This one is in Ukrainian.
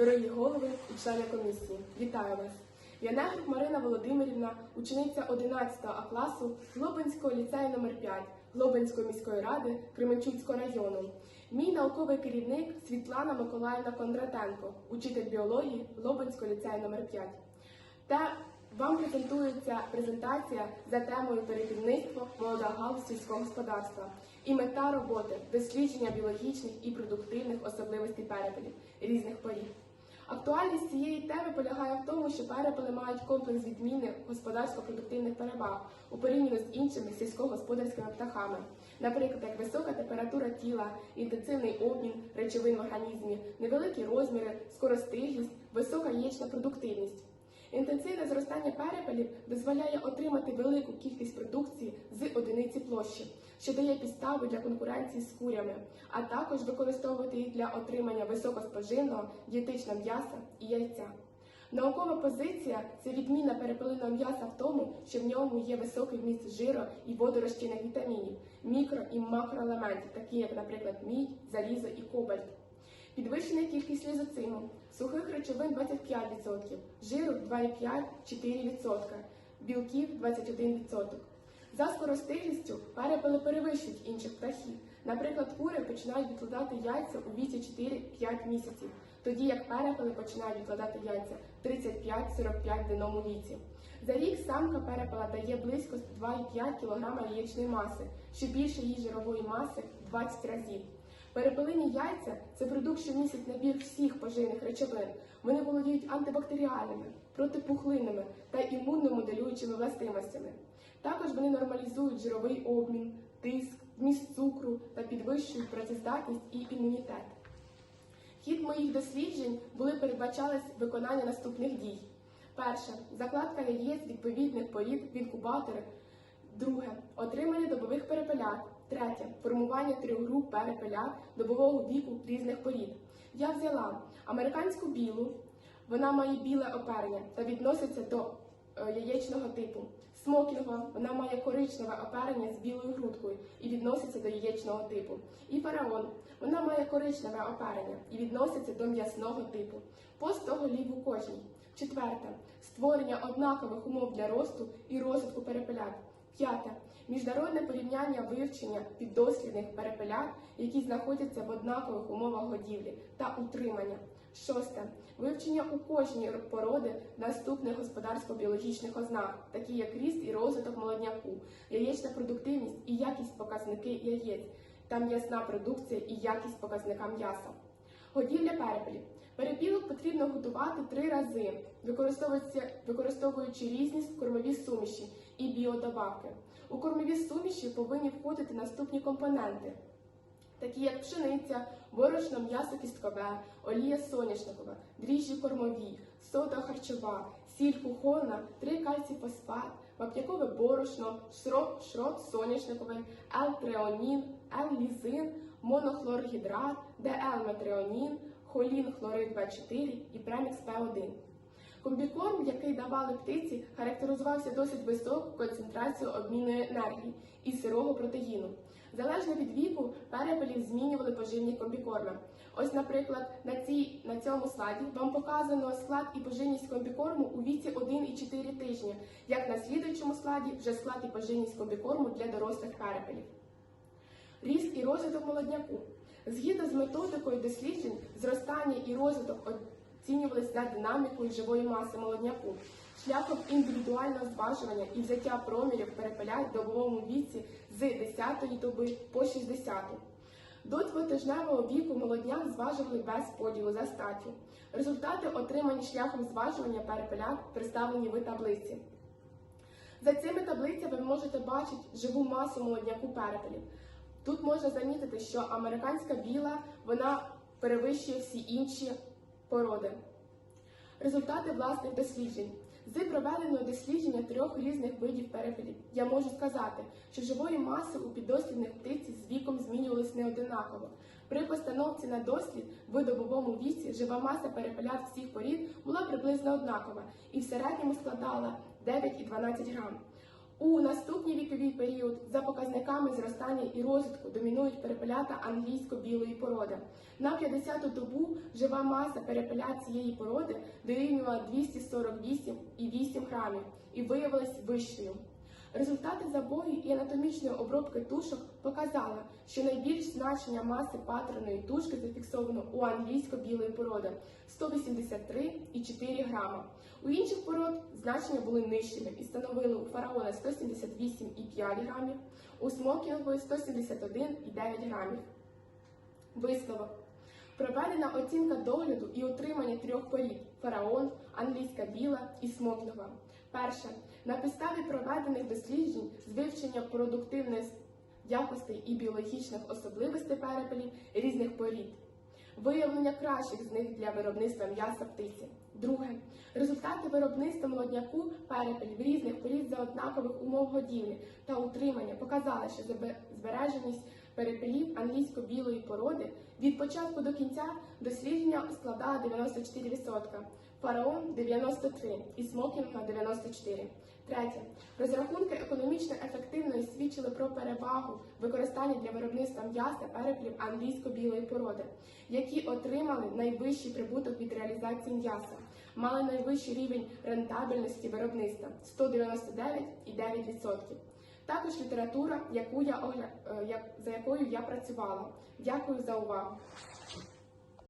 дорогі голови і члени комісії, вітаю вас! Я Негрук Марина Володимирівна, учениця 11 А класу Глобинського ліцею номер 5 Глобинської міської ради Кременчуцького району. Мій науковий керівник Світлана Миколаївна Кондратенко, учитель біології Глобинського ліцею номер 5 Та вам презентується презентація за темою перекідництво молода галузь сільського господарства і мета роботи дослідження біологічних і продуктивних особливостей перепелів різних порід. Актуальність цієї теми полягає в тому, що перепели мають комплекс відмінних господарсько-продуктивних переваг у порівняно з іншими сільськогосподарськими птахами, наприклад, як висока температура тіла, інтенсивний обмін речовин в організмі, невеликі розміри, скоростиглість, висока яєчна продуктивність. Зростання перепелів дозволяє отримати велику кількість продукції з одиниці площі, що дає підстави для конкуренції з курями, а також використовувати їх для отримання високоспоживного дієтичного м'яса і яйця. Наукова позиція це відміна перепелиного м'яса в тому, що в ньому є високий вміст жиру і водорозчинних вітамінів, мікро і макроелементів, такі як, наприклад, мідь, залізо і кобальт. Підвищена кількість лізоциму, сухих речовин 25%, жиру 2,5-4%, білків 21%. За скоростиглістю перепели перевищують інших птахів. Наприклад, кури починають відкладати яйця у віці 4-5 місяців, тоді як перепели починають відкладати яйця 35-45 денному віці. За рік самка перепела дає близько 2,5 кг яєчної маси, що більше її жирової маси в 20 разів. Перепелині яйця це продукт, що містить набір всіх поживних речовин. Вони володіють антибактеріальними, протипухлинними та імунномоделюючими властивостями. Також вони нормалізують жировий обмін, тиск, вміст цукру та підвищують працездатність і імунітет. Хід моїх досліджень були передбачались виконання наступних дій. Перше закладка яєць відповідних порід в інкубатори. Друге отримання добових перепелят. Третє формування трьох груп перепелят добового віку різних порід. Я взяла американську білу, вона має біле оперення та відноситься до е, яєчного типу. Смокінгова, вона має коричневе оперення з білою грудкою і відноситься до яєчного типу. І фараон, вона має коричневе оперення і відноситься до м'ясного типу. Пост того лів у кожній. Четверте створення однакових умов для росту і розвитку перепелят. П'яте міжнародне порівняння вивчення піддослідних перепелят, які знаходяться в однакових умовах годівлі та утримання. Шосте вивчення у кожній породи наступних господарсько-біологічних ознак, такі як ріст і розвиток молодняку, яєчна продуктивність і якість показники яєць, та м'ясна продукція і якість показника м'яса. Годівля перепелів. Перепілок потрібно готувати три рази, використовуючи, різні кормові суміші і біодобавки. У кормові суміші повинні входити наступні компоненти, такі як пшениця, борошно, м'ясо кісткове, олія соняшникова, дріжджі кормові, сода харчова, сіль кухонна, три кальцій-фосфат, вапнякове борошно, шрот, шрот соняшниковий, L-треонін, L-лізин, монохлоргідрат, ДЛ-метреонін, холін хлорид В4 і премікс П1. Комбікорм, який давали птиці, характеризувався досить високою концентрацією обмінної енергії і сирого протеїну. Залежно від віку, перепелів змінювали поживні комбікорми. Ось, наприклад, на, цій, на цьому слайді вам показано склад і поживність комбікорму у віці 1,4 тижні, як на слідуючому складі вже склад і поживність комбікорму для дорослих перепелів. Ріст і розвиток молодняку. Згідно з методикою досліджень, зростання і розвиток оцінювалися за динамікою живої маси молодняку, шляхом індивідуального зважування і взяття промірів перепелять в добовому віці з 10-ї доби по 60-ту. До двотижневого віку молодняк зважували без поділу за статтю. Результати, отримані шляхом зважування перепелят, представлені в таблиці. За цими таблицями ви можете бачити живу масу молодняку перепелів. Тут можна замітити, що американська біла вона перевищує всі інші породи. Результати власних досліджень. З проведеного дослідження трьох різних видів перепелів я можу сказати, що живої маси у піддослідних птиці з віком змінювалися неодинаково. При постановці на дослід в добовому віці жива маса перепелят всіх порід була приблизно однакова і в середньому складала 9 і 12 грам. У наступній віковий період за показниками зростання і розвитку домінують перепелята англійсько-білої породи. На 50-ту добу жива маса перепелят цієї породи дорівнювала 248,8 грамів і виявилась вищою. Результати забою і анатомічної обробки тушок показали, що найбільш значення маси паттерної тушки зафіксовано у англійсько-білої породи 183,4 грама. У інших пород значення були нижчими і становили у фараона 178,5 грамів, у смокінгової 171,9 грамів. Висновок. Проведена оцінка догляду і утримання трьох порід фараон, англійська біла і смокінгова. Перше. На підставі проведених досліджень з вивчення продуктивних якостей і біологічних особливостей перепелів різних порід. Виявлення кращих з них для виробництва м'яса птиці. Друге. Результати виробництва молодняку перепелів різних порід за однакових умов годівлі та утримання показали, що збереженість перепелів англійсько-білої породи від початку до кінця дослідження складала 94%, фараон 93% і смокінга 94%. Третє. Розрахунки економічно ефективної свідчили про перевагу використання для виробництва м'яса переплів англійсько-білої породи, які отримали найвищий прибуток від реалізації м'яса, мали найвищий рівень рентабельності виробництва 199,9%. Також література, яку я е, за якою я працювала. Дякую за увагу.